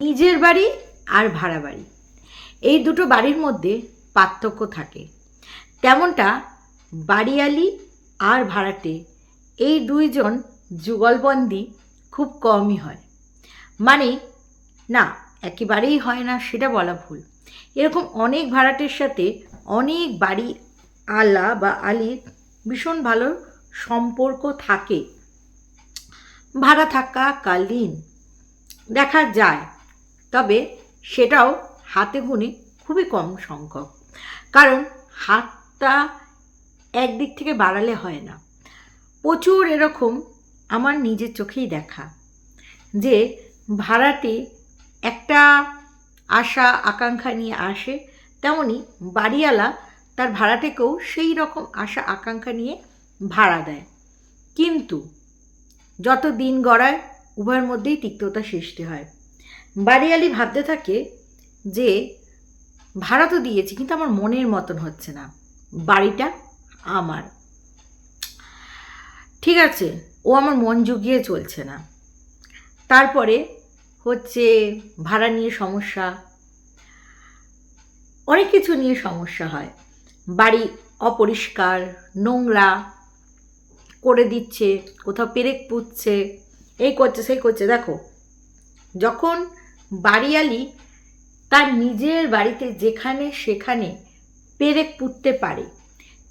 নিজের বাড়ি আর ভাড়া বাড়ি। এই দুটো বাড়ির মধ্যে পার্থক্য থাকে। তেমনটা বাড়িয়ালি আর ভাড়াটে এই দুইজন যুগলবন্দি খুব কমই হয়। মানে না, একেবারেই হয় না সেটা বলা ভুল। এরকম অনেক ভাড়াটের সাথে অনেক বাড়ি আলা বা আলির ভীষণ ভালো সম্পর্ক থাকে। ভাড়া থাকা কালীন। দেখা যায় তবে সেটাও হাতে গুনে খুবই কম সংখ্যক। কারণ হাতটা একদিক থেকে বাড়ালে হয় না। প্রচুর এরকম আমার নিজের চোখেই দেখা যে ভাড়াটে একটা আশা, আকাঙ্ক্ষা নিয়ে আসে, তেমনি বাড়িওয়ালা তার ভাড়াটেকেও সেই রকম আশা, আকাঙ্ক্ষা নিয়ে ভাড়া দেয়। কিন্তু যত দিন গড়ায়, উভয়ের মধ্যেই তিক্ততা সৃষ্টি হয়। বাড়িয়ালি ভাবতে থাকে যে ভাড়া তো দিয়েছি, কিন্তু আমার মনের মতন হচ্ছে না। বাড়িটা আমার। ঠিক আছে, ও আমার মন জুগিয়ে চলছে না। তারপরে হচ্ছে ভাড়া নিয়ে সমস্যা। অনেক কিছু নিয়ে সমস্যা হয়। বাড়ি অপরিষ্কার, নোংরা, করে দিচ্ছে, কোথাও পেরেক পুচ্ছে এই করছে, সেই করছে। দেখো, যখন বাড়িয়ালি তার নিজের বাড়িতে যেখানে সেখানে পেরেক পুঁততে পারে।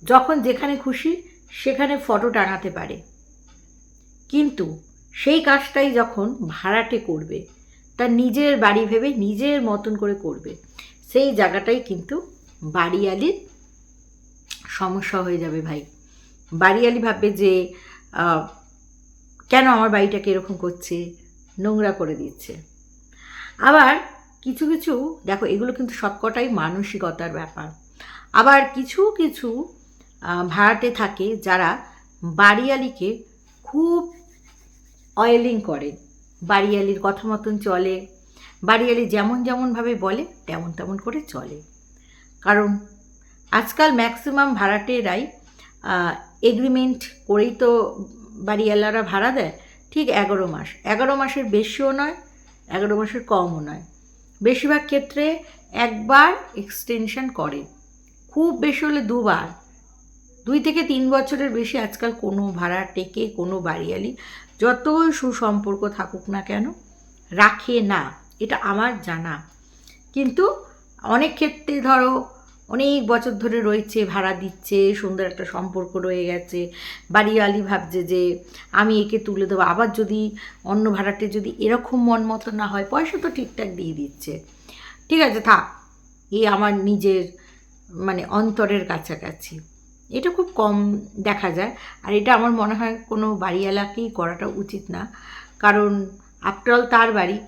যখন যেখানে খুশি সেখানে ফটো টাঙাতে পারে। কিন্তু সেই কাজটাই যখন ভাড়াটে করবে, তার নিজের বাড়ি ভেবে নিজের মতন করে করবে, সেই জায়গাটাই কিন্তু বাড়িয়ালির সমস্যা হয়ে যাবে ভাই। বাড়িয়ালি ভাববে যে কেন আমার বাড়িটাকে এরকম করছে? নোংরা করে দিচ্ছে। আবার কিছু কিছু, দেখো এগুলো কিন্তু সবকটাই মানসিকতার ব্যাপার। আবার কিছু কিছু ভাড়াটে থাকে যারা বাড়িয়ালিকে খুব অয়েলিং করে। বাড়িয়ালির কথা মতন চলে। বাড়িয়ালি যেমন যেমনভাবে বলে, তেমন তেমন করে চলে। কারণ আজকাল ম্যাক্সিমাম ভাড়াটেরাই এগ্রিমেন্ট করেই তো বাড়িওয়ালারা ভাড়া দেয়, ঠিক এগারো মাস। এগারো মাসের বেশিও নয় এগারো মাসের কমও নয়। বেশিরভাগ ক্ষেত্রে একবার এক্সটেনশন করে। খুব বেশি হলে দুবার। দুই থেকে তিন বছরের বেশি আজকাল কোনো ভাড়া টেকে, কোনো বাড়িয়ালি যতই সুসম্পর্ক থাকুক না কেন, রাখে না। এটা আমার জানা। কিন্তু অনেক ক্ষেত্রে ধরো অনেক বছর ধরে রয়েছে, ভাড়া দিচ্ছে, সুন্দর একটা সম্পর্ক রয়ে গেছে। বাড়িওয়ালি ভাবছে যে, আমি একে তুলে দেবো। আবার যদি অন্য ভাড়াটে যদি এরকম মন মতো না হয়, পয়সা তো ঠিকঠাক দিয়ে দিচ্ছে। ঠিক আছে, থাক। এই আমার নিজের মানে অন্তরের কাছাকাছি। এটা খুব কম দেখা যায়। আর এটা আমার মনে হয় কোনো বাড়িওয়ালাকেই করাটা উচিত না। কারণ আফটারঅল তার বাড়ি।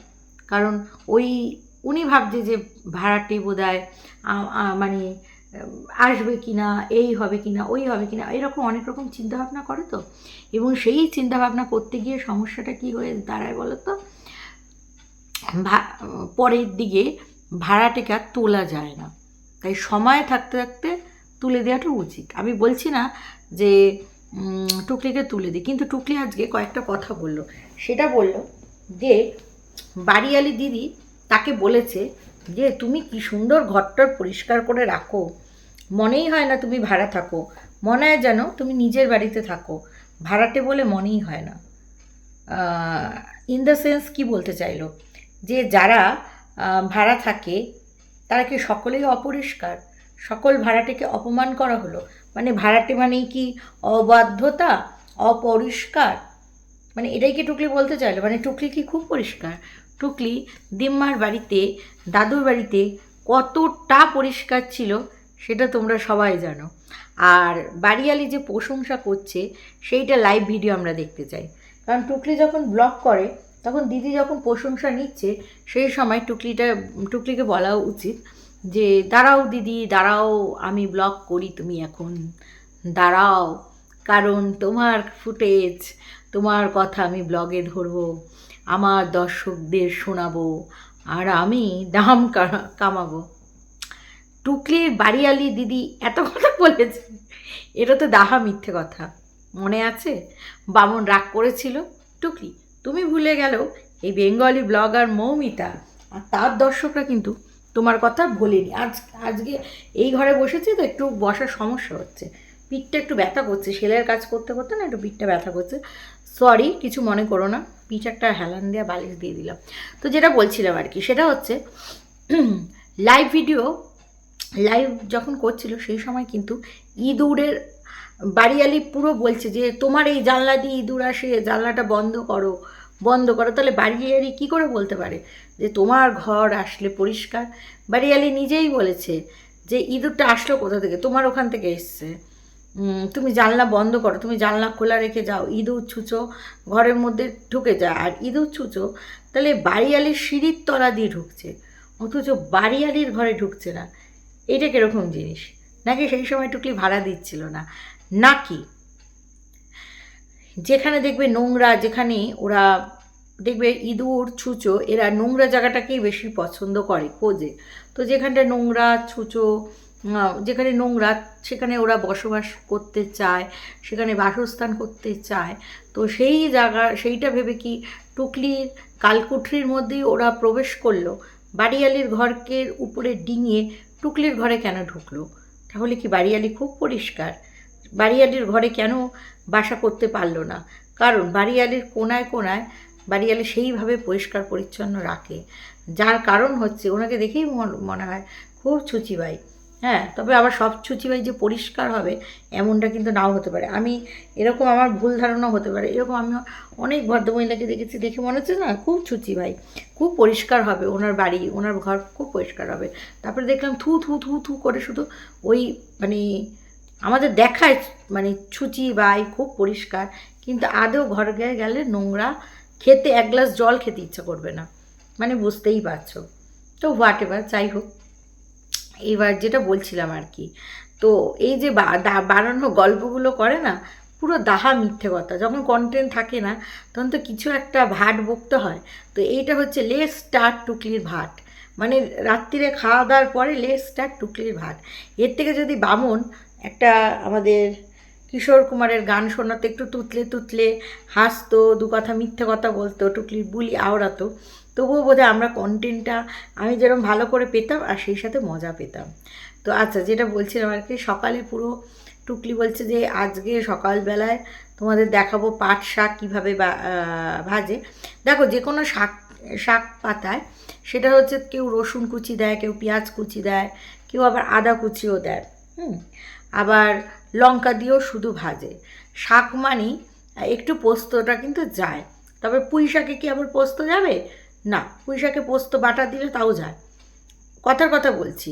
কারণ ওই উনি ভাবছে যে ভাড়াটে বোধ হয় মানে আসবে কি না এই হবে কি না ওই হবে কি না এরকম অনেক রকম চিন্তাভাবনা করে তো। এবং সেই চিন্তাভাবনা করতে গিয়ে সমস্যাটা কী হয়ে দাঁড়ায় বলো তো পরের দিকে ভাড়াটেকে আর তোলা যায় না। তাই সময় থাকতে থাকতে তুলে দেওয়াটা উচিত। আমি বলছি না যে টুকলিকে তুলে দিই, কিন্তু টুকলি আজকে কয়েকটা কথা বলল। সেটা বলল যে, বাড়িয়ালি দিদি তাকে বলেছে যে, তুমি কি সুন্দর ঘরটার পরিষ্কার করে রাখো। মনেই হয় না তুমি ভাড়া থাকো। মনে হয় যেন তুমি নিজের বাড়িতে থাকো। ভাড়াটে বলে মনেই হয় না। ইন দ্য সেন্স কি বলতে চাইলো? যে, যারা ভাড়া থাকে, তারা কি সকলেই অপরিষ্কার? সকল ভাড়াটেকে অপমান করা হলো? মানে ভাড়াটে মানেই কি অবাধ্যতা, অপরিষ্কার? মানে এটাই কি টুকলি বলতে চাইলো? মানে টুকলি কি খুব পরিষ্কার? টুকলি দিম্মার বাড়িতে, দাদুর বাড়িতে কতটা পরিষ্কার ছিল সেটা তোমরা সবাই জানো। আর বাড়িয়ালি যে প্রশংসা করছে, সেইটা লাইভ ভিডিও আমরা দেখতে চাই। কারণ টুকলি যখন ব্লগ করে, তখন দিদি যখন প্রশংসা নিচ্ছে, সেই সময় টুকলিটা, টুকলিকে বলা উচিত যে, দাঁড়াও দিদি, দাঁড়াও, আমি ব্লগ করি, তুমি এখন দাঁড়াও। কারণ তোমার ফুটেজ তোমার কথা আমি ব্লগে ধরবো। আমার দর্শকদের শোনাবো আর আমি দাম কামাবো। টুকলির বাড়িয়ালি দিদি এত কথা বলেছে, এটা তো দাহা মিথ্যে কথা। মনে আছে? বামন রাগ করেছিল। টুকলি, তুমি ভুলে গেল এই বেঙ্গলি ব্লগার মৌমিতা আর তার দর্শকরা কিন্তু তোমার কথা ভোলেনি। আজ, আজকে এই ঘরে বসেছি তো একটু বসার সমস্যা হচ্ছে। পিঠটা একটু ব্যথা করছে। সেলাইয়ের কাজ করতে করতে না একটু পিঠটা ব্যথা করছে। সরি কিছু মনে করো না। পিচ একটা হেলান দেওয়া বালিশ দিয়ে দিলাম। তো যেটা বলছিলাম আর কি, সেটা হচ্ছে লাইভ ভিডিও লাইভ যখন করছিল, সেই সময় কিন্তু ইঁদুরের, বাড়িয়ালি পুরো বলছে যে, তোমার এই জানলা দিয়ে ইঁদুর আসে, জানলাটা বন্ধ করো বন্ধ করো। তাহলে বাড়িয়ালি কী করে বলতে পারে? যে, তোমার ঘর আসলে পরিষ্কার? বাড়িয়ালি নিজেই বলেছে যে, ইঁদুরটা আসলো কোথা থেকে? তোমার ওখান থেকে এসছে। তুমি জানলা বন্ধ করো, তুমি জানলা খোলা রেখে যাও ইঁদুর ছুঁচো, ঘরের মধ্যে ঢুকে যায়। আর ইঁদুর ছুঁচো, তাহলে বাড়িয়ালির সিঁড়ির তলা দিয়ে ঢুকছে, অথচ বাড়িয়ালির ঘরে ঢুকছে না। এটা কীরকম জিনিস? নাকি সেই সময় টুকলি ভাড়া দিচ্ছিল না? নাকি? যেখানে দেখবে নোংরা, যেখানে ওরা দেখবে ইঁদুর, ছুঁচো, এরা নোংরা জায়গাটাকেই বেশি পছন্দ করে, খোঁজে। তো যেখানটা নোংরা, ছুঁচো যেখানে নোংরা, সেখানে ওরা বসবাস করতে চায়, সেখানে বাসস্থান করতে চায়। তো সেই জায়গা, সেইটা ভেবে কি টুকলির, কালকুঠরির মধ্যেই ওরা প্রবেশ করল। বাড়িয়ালির ঘরকে উপরে ডিঙিয়ে টুকলির ঘরে কেন ঢুকলো? তাহলে কি বাড়িয়ালি খুব পরিষ্কার? বাড়িয়ালির ঘরে কেন বাসা করতে পারল না? কারণ বাড়িয়ালির কোনায় কোনায় বাড়িয়ালি সেইভাবে পরিষ্কার পরিচ্ছন্ন রাখে। যার কারণ হচ্ছে, ওনাকে দেখেই মন- মনে হয়, খুব ছুচিবাই। হ্যাঁ তবে আবার সব ছুচিবাই যে পরিষ্কার হবে, এমনটা কিন্তু নাও হতে পারে। আমি এরকম আমার ভুল ধারণা হতে পারে। এরকম আমি অনেক ভদ্রমহিলাকে দেখেছি, দেখে মনে হচ্ছে না খুব ছুচিবাই খুব পরিষ্কার হবে ওনার বাড়ি, ওনার ঘর খুব পরিষ্কার হবে। তারপরে দেখলাম থু থু থু থু করে শুধু ওই মানে আমাদের দেখায় মানে ছুচি বাই খুব পরিষ্কার, কিন্তু আদৌ ঘর গিয়ে গেলে নোংরা খেতে এক গ্লাস জল খেতে ইচ্ছা করবে না। মানে বুঝতেই পারছ। তো হোয়াট এভার যাই হোক। এবার যেটা বলছিলাম আর কি। তো এই যে বা- দা- বানানো গল্পগুলো করে না, পুরো দাহা মিথ্যে কথা। যখন কন্টেন্ট থাকে না, তখন তো কিছু একটা ভাট বকতে হয়। তো এইটা হচ্ছে লেস স্টার টুকলির ভাট। মানে রাত্রিরে খাওয়া দাওয়ার পরে লেস স্টার টুকলির ভাট। এর থেকে যদি বামন একটা আমাদের কিশোর কুমারের গান শোনাতে, একটু তুতলে তুতলে হাসতো, দু কথা মিথ্যে কথা বলতো, টুকলির বুলি আওড়াতো তবুও বোধহয় আমরা কন্টেন্টটা আমি যেরকম ভালো করে পেতাম আর সেই সাথে মজা পেতাম। তো আচ্ছা যেটা বলছিলাম আর কি, সকালে পুরো টুকলি বলছে যে আজকে সকালবেলায় তোমাদের দেখাবো পাট শাক কীভাবে ভাজে। দেখো যে কোনো শাক শাক পাতায় সেটা হচ্ছে কেউ রসুন কুচি দেয়, কেউ পেঁয়াজ কুচি দেয়, কেউ আবার আদা কুচিও দেয়, হুম? আবার লঙ্কা দিয়েও শুধু ভাজে। শাক মানেই একটু পোস্তটা কিন্তু যায়, তবে পুঁই শাকে কি আবার পোস্ত যাবে? না পুঁই শাকে পোস্ত বাটা দিলে তাও যায়। কথার কথা বলছি।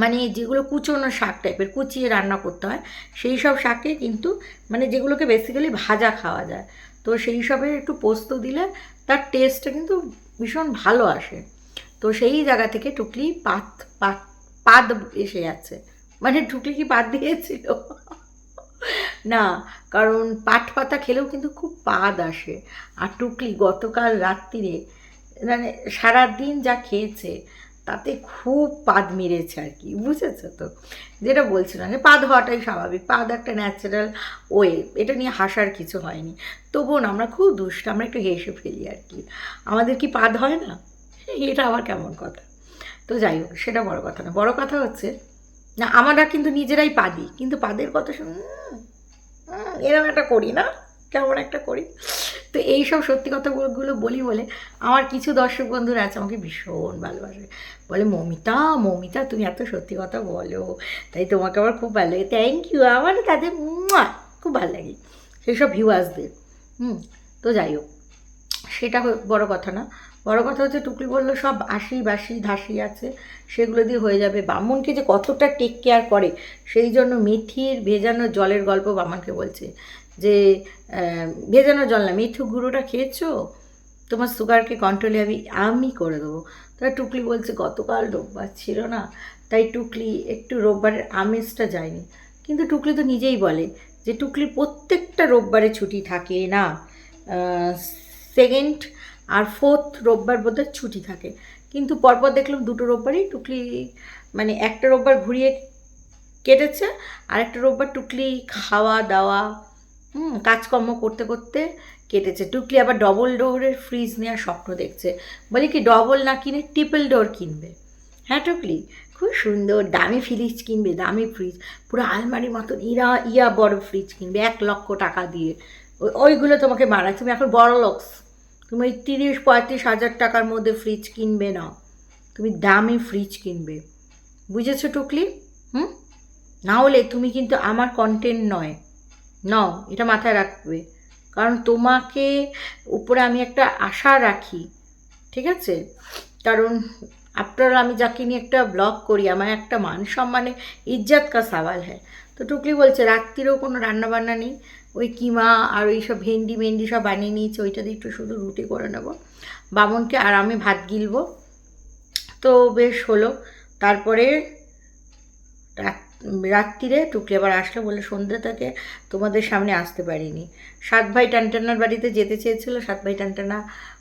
মানে যেগুলো কুচোনো শাক টাইপের কুচিয়ে রান্না করতে হয়, সেই সব শাকে কিন্তু মানে যেগুলোকে বেসিক্যালি ভাজা খাওয়া যায়। তো সেই সবে একটু পোস্ত দিলে তার টেস্টটা কিন্তু ভীষণ ভালো আসে। তো সেই জায়গা থেকে টুকলি পাত পাত পাদ এসে যাচ্ছে মানে টুকলি কি পাত দিয়েছিল? না, কারণ পাট পাতা খেলেও কিন্তু খুব পাদ আসে। আর টুকলি গতকাল রাত্রিরে মানে সারাদিন যা খেয়েছে, তাতে খুব পাদ মেরেছে আর কি, বুঝেছ তো? যেটা বলছিলাম যে পাদ হওয়াটাই স্বাভাবিক পাদ একটা ন্যাচারাল ওয়ে এটা নিয়ে হাসার কিছু হয়নি। তবুও না, আমরা খুব দুষ্ট, আমরা একটু হেসে ফেলি আর কি। আমাদের কি পাদ হয় না? এটা আবার কেমন কথা? তো যাই হোক, সেটা বড় কথা না, বড় কথা হচ্ছে না, আমরা কিন্তু নিজেরাই পাদি, কিন্তু পাদের কথা শুন এরকম একটা করি না, কেমন একটা করি। তো এই সব সত্যি কথাগুলো বলি বলে আমার কিছু দর্শক বন্ধুরা আছে আমাকে ভীষণ ভালোবাসে। বলে, মমিতা মমিতা, তুমি এত সত্যি কথা বলো, তাই তোমাকে আমার খুব ভালো লাগে। থ্যাংক ইউ আমার তাদের খুব ভালো লাগে সেই সব ভিউয়ার্সদের হুম, তো যাই হোক, সেটা বড় কথা না। বড় কথা হচ্ছে টুকলি বলল, সব আশি বাসি ধাসি আছে, সেগুলো দিয়ে হয়ে যাবে। বামনকে যে কতটা টেক কেয়ার করে, সেই জন্য মেথির ভেজানো জলের গল্প বামনকে বলছে যে ভেজানো জল না মেথি গুঁড়োটা খেয়েছো? তোমার সুগারকে কন্ট্রোলে আমি আমি করে দেবো। তাই টুকলি বলছে, গতকাল রোববার ছিল না, তাই টুকলি একটু রোববারের আমেজটা যায়নি। কিন্তু টুকলি তো নিজেই বলে যে, টুকলির প্রত্যেকটা রোববারে ছুটি থাকে না। সেকেন্ড আর ফোর্থ রোববার বোধহয় ছুটি থাকে। কিন্তু পরপর দেখলাম দুটো রোববারই টুকলি মানে একটা রোববার ঘুরিয়ে কেটেছে, আর একটা রোববার টুকলি খাওয়া দাওয়া, হুম, কাজকর্ম করতে করতে কেটেছে। টুকলি আবার ডবল ডোরের ফ্রিজ নেওয়ার স্বপ্ন দেখছে। বলি কি ডবল না কিনে ট্রিপল ডোর কিনবে? হ্যাঁ টুকলি, খুব সুন্দর, দামি ফ্রিজ কিনবে, দামি ফ্রিজ পুরো আলমারির মতন ইরা, ইয়া বড় ফ্রিজ কিনবে, এক লক্ষ টাকা দিয়ে। ওই- ওইগুলো তোমাকে মারা তুমি এখন বড় লোকস তুমি ওই তিরিশ পঁয়ত্রিশ হাজার টাকার মধ্যে ফ্রিজ কিনবে না। তুমি দামি ফ্রিজ কিনবে। বুঝেছ টুকলি? হুম? না হলে তুমি কিন্তু আমার কন্টেন্ট নয়। নাও, এটা মাথায় রাখবে। কারণ তোমাকে উপরে আমি একটা আশা রাখি, ঠিক আছে? কারণ আফটার আমি যাকে নিয়ে একটা ব্লগ করি, আমার একটা মান সম্মানে ইজ্জত কা সওয়াল হ্যাঁ তো টুকলি বলছে রাত্রিরেও কোনো রান্নাবান্না নেই ওই কিমা আর ওই সব ভেন্ডি মেন্ডি সব বানিয়ে নিয়েছে ওইটা দিয়ে একটু শুধু রুটি করে নেব বামনকে আর আমি ভাত গিলবো তো বেশ হলো তারপরে রাত- রাত্রিরে টুকলি আবার আসলো বলে সন্ধ্যে থেকে তোমাদের সামনে আসতে পারিনি সাত ভাই টানটানার বাড়িতে যেতে চেয়েছিল সাত ভাই টানটানা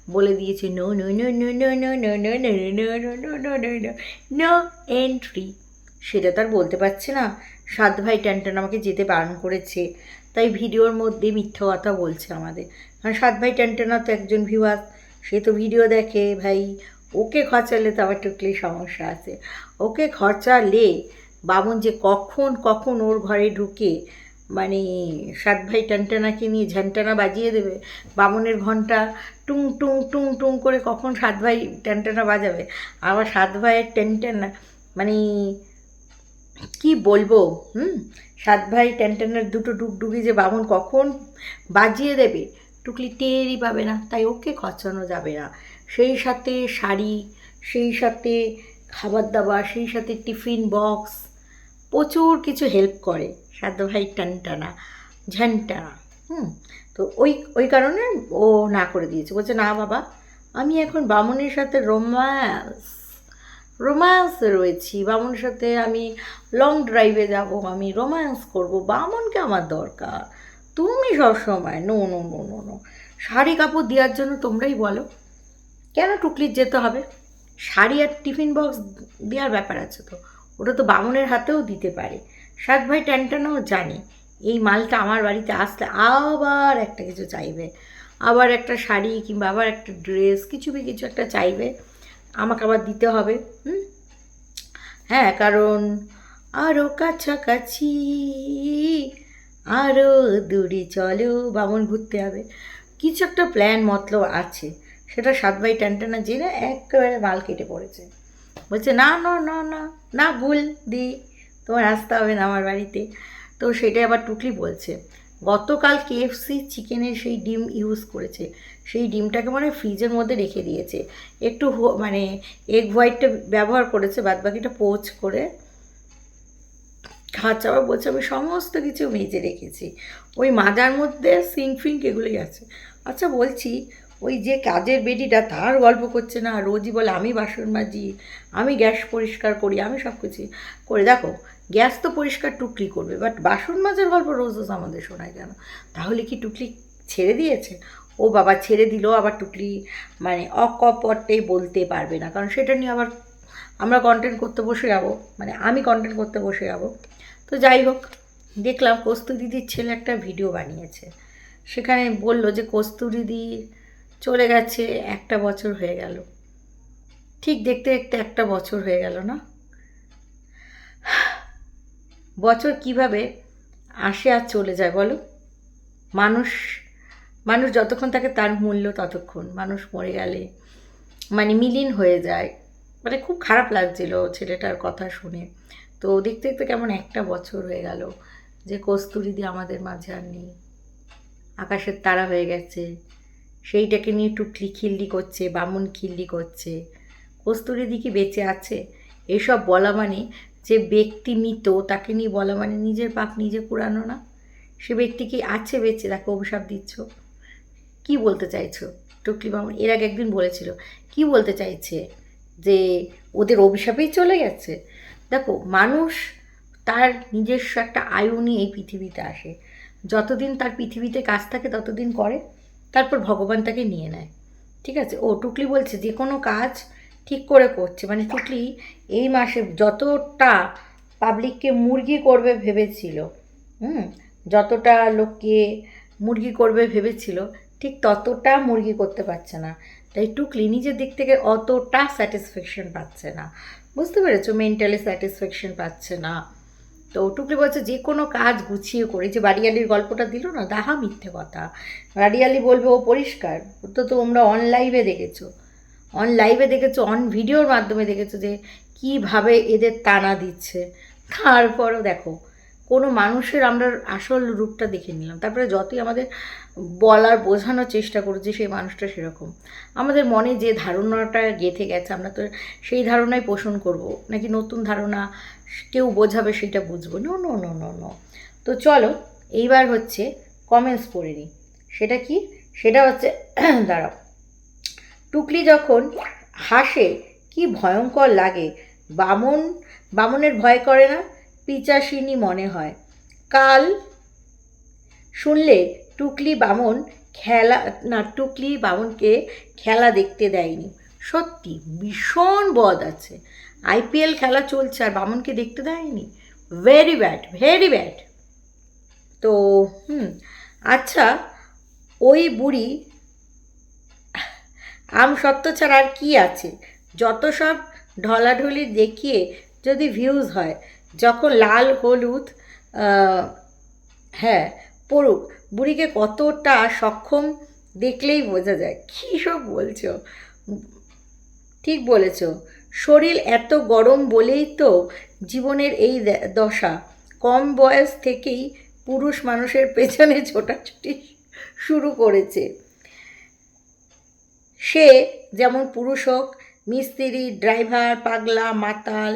বলে দিয়েছে no no no no no no no no no no no no no no no no entry সেটা তার বলতে পারছে না। সাত ভাই টানটান আমাকে যেতে বারণ করেছে। তাই ভিডিওর মধ্যে মিথ্যা কথা বলছে আমাদের। কারণ সাত ভাই টানটানা তো একজন ভিউয়ার সে তো ভিডিও দেখে, ভাই, ওকে খরচালে তো আবার টুকলি সমস্যা আছে। ওকে খরচালে বামন যে কখন কখন ওর ঘরে ঢুকে মানে সাত ভাই টানটানাকে নিয়ে ঝানটানা বাজিয়ে দেবে, বামনের ঘণ্টা টুং টুং টুং টুং করে কখন সাত ভাই টানটানা বাজাবে? আবার সাত ভাইয়ের টেনটেনা মানে কি বলব? হুম? সাত ভাই টেনটেনের দুটো ডুগডুগি যে বামন কখন বাজিয়ে দেবে? টুকলি টেরই পাবে না, তাই ওকে খচানো যাবে না। সেই সাথে শাড়ি, সেই সাথে খাবার দাবার, সেই সাথে টিফিন বক্স, প্রচুর কিছু হেল্প করে সাত ভাই টানটানা ঝ্যানটানা হুম? তো ওই ওই কারণে ও না করে দিয়েছে। বলছে, না বাবা, আমি এখন বামনের সাথে রোম্যান্স রোম্যান্সে রয়েছি, বামনের সাথে আমি লং ড্রাইভে যাব, আমি রোম্যান্স করব, বামনকে আমার দরকার। তুমি সবসময় no no no no no sari কাপড় দেওয়ার জন্য তোমরাই বলো, কেন টুকলির যেতে হবে? শাড়ি আর টিফিন বক্স দেওয়ার ব্যাপার আছে তো, ওটা তো বামনের হাতেও দিতে পারে। সাত ভাই ট্যানটানাও জানে, এই মালটা আমার বাড়িতে আসলে আবার একটা কিছু চাইবে। আবার একটা শাড়ি কিংবা আবার একটা ড্রেস কিছু কিছু একটা চাইবে। আমাকে আবার দিতে হবে, হুম? হ্যাঁ কারণ আরও কাছাকাছি আরও দূরে চলো, বামন ঘুরতে হবে। কিছু একটা প্ল্যান মতলব আছে, সেটা সাত বাই টানটানা জেনে একেবারে মাল কেটে পড়েছে। বলছে, না না না না না, ভুল দি, তোমার আসতে হবে না আমার বাড়িতে। তো সেটাই আবার টুকলি বলছে। গতকাল কেএফসি চিকেনের সেই ডিম ইউজ করেছে। সেই ডিমটাকে মানে ফ্রিজের মধ্যে রেখে দিয়েছে। একটু মানে এগ হোয়াইটটা ব্যবহার করেছে বাদ বাকিটা পোচ করে। খাচ্ছে আবার বলছে, আমি সমস্ত কিছু মেজে রেখেছি। ওই মাজার মধ্যে সিঙ্ক ফিঙ্ক এগুলোই আছে। আচ্ছা বলছি, ওই যে কাজের বেডিটা তার গল্প করছে না? রোজই বলে, আমি বাসন মাজি, আমি গ্যাস পরিষ্কার করি, আমি সব কিছু করে। দেখো গ্যাস তো পরিষ্কার টুকলি করবে বাট বাসন মাজার গল্প রোজ রোজ আমাদের শোনায় কেন? তাহলে কি টুকলি ছেড়ে দিয়েছে? ও বাবা ছেড়ে দিল, আবার টুকলি মানে অকপটে বলতে পারবে না, কারণ সেটা নিয়ে আবার আমরা কন্টেন্ট করতে বসে যাব মানে আমি কন্টেন্ট করতে বসে যাব। তো যাই হোক, দেখলাম কস্তুরি দিদির ছেলে একটা ভিডিও বানিয়েছে। সেখানে বলল যে কস্তুরি দি চলে গেছে, একটা বছর হয়ে গেল। ঠিক দেখতে দেখতে একটা বছর হয়ে গেল না? বছর কীভাবে আসে আর চলে যায় বলো? মানুষ মানুষ যতক্ষণ থাকে তার মূল্য ততক্ষণ। মানুষ মরে গেলে মানে মিলিন হয়ে যায়। মানে খুব খারাপ লাগছিল ছেলেটার কথা শুনে। তো দেখতে দেখতে কেমন একটা বছর হয়ে গেল যে কস্তুরি দিয়ে আমাদের মাঝে আর নেই। আকাশের তারা হয়ে গেছে। সেইটাকে নিয়ে টুকলি খিল্লি করছে, বামুন খিল্লি করছে। কস্তুরি দি কি বেঁচে আছে? এসব বলা মানে যে ব্যক্তি মৃত, তাকে নিয়ে বলা মানে নিজের পাপ নিজে পুরানো না। সে ব্যক্তি কি আছে বেঁচে, তাকে অভিশাপ দিচ্ছ? কি বলতে চাইছো? টুকলি বামুন এর আগে একদিন বলেছিল, কি বলতে চাইছে? যে ওদের অভিশাপেই চলে গেছে। দেখো, মানুষ তার নিজস্ব একটা আয়ু নিয়ে এই পৃথিবীতে আসে। যতদিন তার পৃথিবীতে কাজ থাকে, ততদিন করে। তারপর ভগবান তাকে নিয়ে নেয়। ঠিক আছে? ও টুকলি বলছে, যে কোনো কাজ ঠিক করে করছে। মানে টুকলি এই মাসে যতটা পাবলিককে মুরগি করবে ভেবেছিল, হুম, যতটা লোককে মুরগি করবে ভেবেছিল, ঠিক ততটা মুরগি করতে পারছে না। তাই টুকলি নিজের দিক থেকে অতটা স্যাটিসফ্যাকশন পাচ্ছে না। বুঝতে পেরেছ? মেন্টালি স্যাটিসফ্যাকশন পাচ্ছে না। তো টুকলি বলছে, যে কোনো কাজ গুছিয়ে করে যে বাড়িয়ালির গল্পটা দিল না, দাহা মিথ্যে কথা। বাড়িয়ালি বলবে, ও পরিষ্কার তো তোমরা অন লাইভে দেখেছ। অন লাইভে দেখেছ অন ভিডিওর মাধ্যমে দেখেছ যে কীভাবে এদের টানা দিচ্ছে। তারপরও দেখো, কোনো মানুষের আমরা আসল রূপটা দেখে নিলাম। তারপরে যতই আমাদের বলার বোঝানোর চেষ্টা করছি সেই মানুষটা সেরকম। আমাদের মনে যে ধারণাটা গেঁথে গেছে, আমরা তো সেই ধারণাই পোষণ করব। নাকি নতুন ধারণা কেউ বোঝাবে সেটা বুঝব? No no no no no তো চলো, এইবার হচ্ছে কমেন্টস পড়ে নিই। সেটা কি? সেটা হচ্ছে, দাঁড়াও। টুকলি যখন হাসে, কি ভয়ঙ্কর লাগে। বামন, বামনের ভয় করে না, পিচাসিনী মনে হয়। কাল শুনলে টুকলি বামন খেলা, না, টুকলি বামনকে খেলা দেখতে দেয়নি। সত্যি, ভীষণ বদ আছে। আইপিএল খেলা চলছে আর বামনকে দেখতে দেয়নি? ভেরি ব্যাড ভেরি ব্যাড তো, হুম আচ্ছা ওই বুড়ি আম সত্য ছাড়া আর কী আছে? যত সব ঢলাঢলি দেখিয়ে যদি ভিউজ হয়, যখন লাল, হলুদ হ্যাঁ পড়ুক, বুড়িকে কতটা সক্ষম দেখলেই বোঝা যায়। কী সব বলছো? ঠিক বলেছ। শরীর এত গরম বলেই তো জীবনের এই দশা। কম বয়স থেকেই পুরুষ মানুষের পেছনে ছোটাছুটি শুরু করেছে। সে যেমন পুরুষ হোক, মিস্ত্রি, ড্রাইভার, পাগলা, মাতাল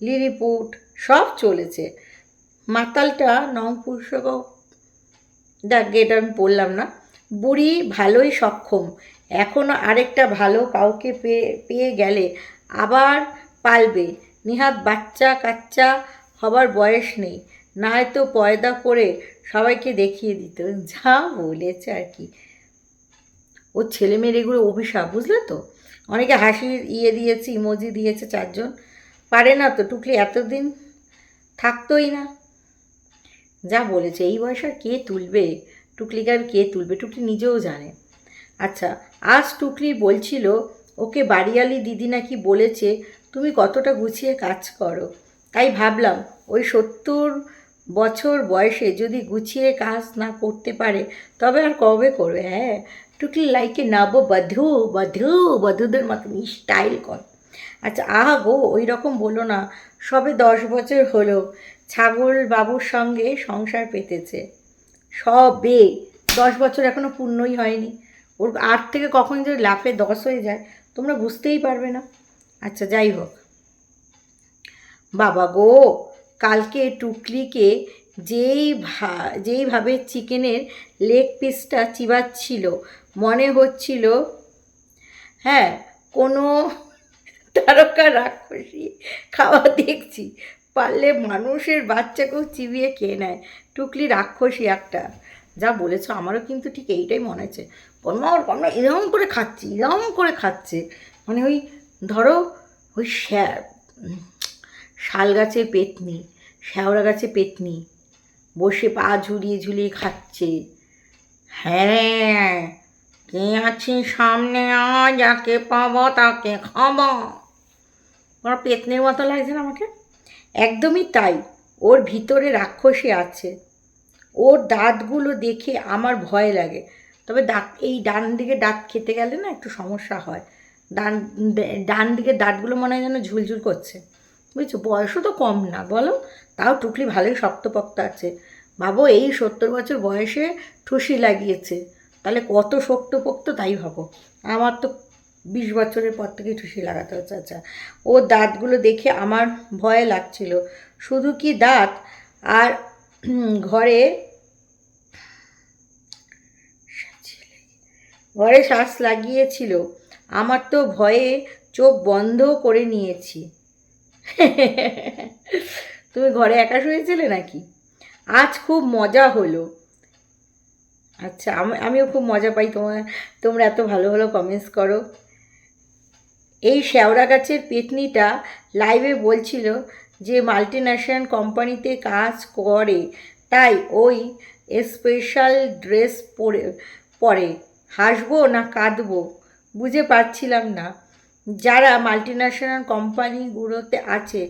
লিরিপুট সব চলেছে। মাতালটা নং পুরুষক দেখ এটা আমি বললাম না। বুড়ি ভালোই সক্ষম। এখনও আরেকটা ভালো কাউকে পেয়ে পেয়ে গেলে আবার পালবে। নিহাত বাচ্চা কাচ্চা হবার বয়স নেই। নয়তো পয়দা করে সবাইকে দেখিয়ে দিত। যা বলেছে আর কি। ও ছেলে মেয়ের এগুলো অভিশাপ, বুঝলে তো? অনেকে হাসির ইয়ে দিয়েছে ইমোজি দিয়েছে চারজন। পারে না তো, টুকলি এতদিন থাকতোই না। যা বলেছে, এই বয়স আর কে তুলবে? টুকলিকে আর কে তুলবে? টুকলি নিজেও জানে। আচ্ছা আজ টুকলি বলছিল, ওকে বাড়িয়ালি দিদি নাকি বলেছে, তুমি কতটা গুছিয়ে কাজ করো? তাই ভাবলাম, ওই সত্তর বছর বয়সে যদি গুছিয়ে কাজ না করতে পারে, তবে আর কবে করবে? হ্যাঁ টুকলি লাইকে নাবো বধু বধু বধুদের মতন স্টাইল কর। আচ্ছা আহা গো ওই রকম বলো না, সবে দশ বছর হলো, ছাগল বাবুর সঙ্গে সংসার পেতেছে। সবে, দশ বছর এখনও পূর্ণই হয়নি। ওর আট থেকে কখন যে লাফে দশ হয়ে যায়, তোমরা বুঝতেই পারবে না। আচ্ছা যাই হোক। বাবা গো, কালকে টুকলিকে যেই ভা, যেইভাবে চিকেনের লেগ পিসটা চিবাচ্ছিল, মনে হচ্ছিল হ্যাঁ কোনো তারকা রাক্ষসী খাওয়া দেখছি, পারলে মানুষের বাচ্চাকেও চিবিয়ে খেয়ে নেয়, টুকলি রাক্ষসী একটা। যা বলেছ, আমারও কিন্তু ঠিক এইটাই মনে হচ্ছে কন্যা কন্যা এরকম করে খাচ্ছি এরকম করে খাচ্ছে মানে ওই, ধরো, ওই শ্যা শাল গাছের পেতনি শ্যাওড়া গাছে পেতনি বসে পা ঝুলিয়ে ঝুলিয়ে খাচ্ছে। হ্যাঁ কে আছে সামনে? আ যাকে পাবো তাকে খাব। ওর পেতনির মতো লাগছে না আমাকে? একদমই তাই। ওর ভিতরে রাক্ষসী আছে। ওর দাঁতগুলো দেখে আমার ভয় লাগে। তবে দাঁত, এই ডান দিকে দাঁত খেতে গেলে না একটু সমস্যা হয়। ডান ডান দিকে দাঁতগুলো মনে হয় যেন ঝুলঝুল করছে। বুঝছ? বয়সও তো কম না, বলো? তাও টুকলি ভালোই শক্তপক্ত আছে। ভাবো এই সত্তর বছর বয়সে ঠুসি লাগিয়েছে। তাহলে কত শক্তপোক্ত তাই ভাবো। আমার তো বিশ বছরের পর থেকেই ঠুসি লাগাতে হচ্ছে। আচ্ছা ও দাঁতগুলো দেখে আমার ভয় লাগছিল। শুধু কি দাঁত? আর ঘরে ঘরে শ্বাস লাগিয়েছিল। আমার তো ভয়ে চোখ বন্ধ করে নিয়েছি। তুমি ঘরে একা শুয়েছিলে নাকি? আজ খুব মজা হলো। আচ্ছা আমি, আমিও খুব মজা পাই। তোমার তোমরা এত ভালো ভালো কমেন্টস করো। এই শ্যাওড়া গাছের পেতনিটা লাইভে বলছিল যে মাল্টি কোম্পানিতে কাজ করে, তাই ওই স্পেশাল ড্রেস পরে পরে হাসবো না কাঁদবো? বুঝে পারছিলাম না। যারা মাল্টিন্যাশনাল কোম্পানিগুলোতে আছে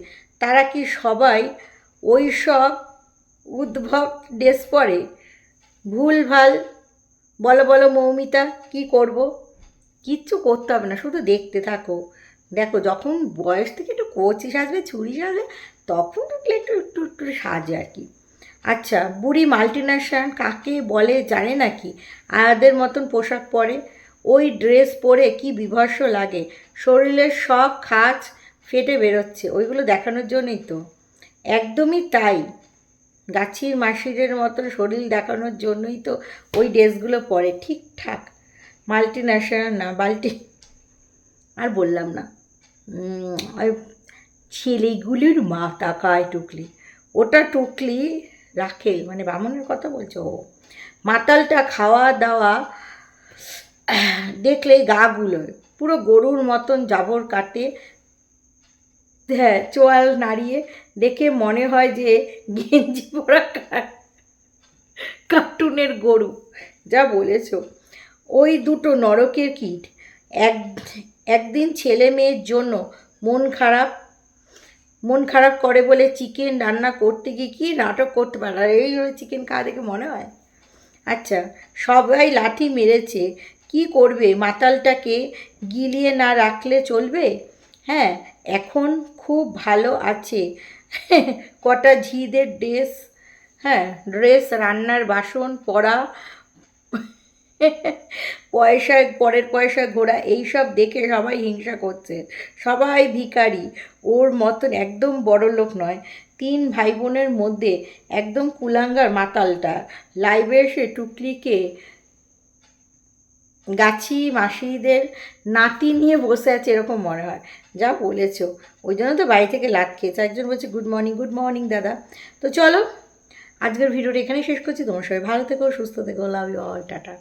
তারা কি সবাই ওই সব উদ্ভব ড্রেস পরে? ভুলভাল বলো বলো, মৌমিতা, কি করব? কিচ্ছু করতে হবে না, শুধু দেখতে থাকো। দেখো, যখন বয়স থেকে একটু কচি সাজবে ছুরি সাজবে তখন ঢুকলে একটু একটু একটু সাজে আর কি। আচ্ছা বুড়ি মাল্টিন্যাশনাল কাকে বলে জানে নাকি আয়াদের মতন পোশাক পরে। ওই ড্রেস পরে কি বিভৎস লাগে? শরীরের সব খাঁজ ফেটে বেরোচ্ছে, ওইগুলো দেখানোর জন্যই তো। একদমই তাই। গাছির মাসিদের মতন শরীর দেখানোর জন্যই তো ওই ড্রেসগুলো পরে। ঠিকঠাক মাল্টি ন্যাশনাল না বাল্টি আর বললাম না। ওই ছেলেগুলির মা তাকায় টুকলি। ওটা টুকলি রাখেল মানে বামনের কথা বলছো? ও। মাতালটা খাওয়া দাওয়া দেখলেই গা গুলোয়। পুরো গরুর মতন জাবর কাটে হ্যাঁ চোয়াল নাড়িয়ে দেখে মনে হয় যে গেঞ্জি পরা কার্টুনের গরু। যা বলেছ। ওই দুটো নরকের কীট। এক, একদিন ছেলে মেয়ের জন্য মন খারাপ মন খারাপ করে বলে চিকেন রান্না করতে গিয়ে কি নাটক করতে পারে? আর এই চিকেন খাওয়া দেখে মনে হয়? আচ্ছা সবাই লাঠি মেরেছে। কি করবে? মাতালটাকে গিলিয়ে না রাখলে চলবে? হ্যাঁ এখন খুব ভালো আছে। কটা ঝিদের ড্রেস হ্যাঁ ড্রেস, রান্নার বাসন, পড়া পয়সায় পরের পয়সা ঘোরা, এইসব দেখে সবাই হিংসা করছে। সবাই ভিখারি, ওর মতন একদম বড় লোক নয়। তিন ভাই বোনের মধ্যে একদম কুলাঙ্গার মাতালটা। লাইভে এসে টুকলিকে গাছি, মাসিদের নাতি নিয়ে বসে আছে, এরকম মনে হয়। যা বলেছ। ওই জন্য তো বাড়ি থেকে লাট খেয়েছে। একজন বলছে গুড মর্নিং গুড মর্নিং দাদা। তো চলো, আজকের ভিডিওটা এখানেই শেষ করছি। তোমার সবাই ভালো থেকো, সুস্থ থেকো লাভ ইউ অল টাটা।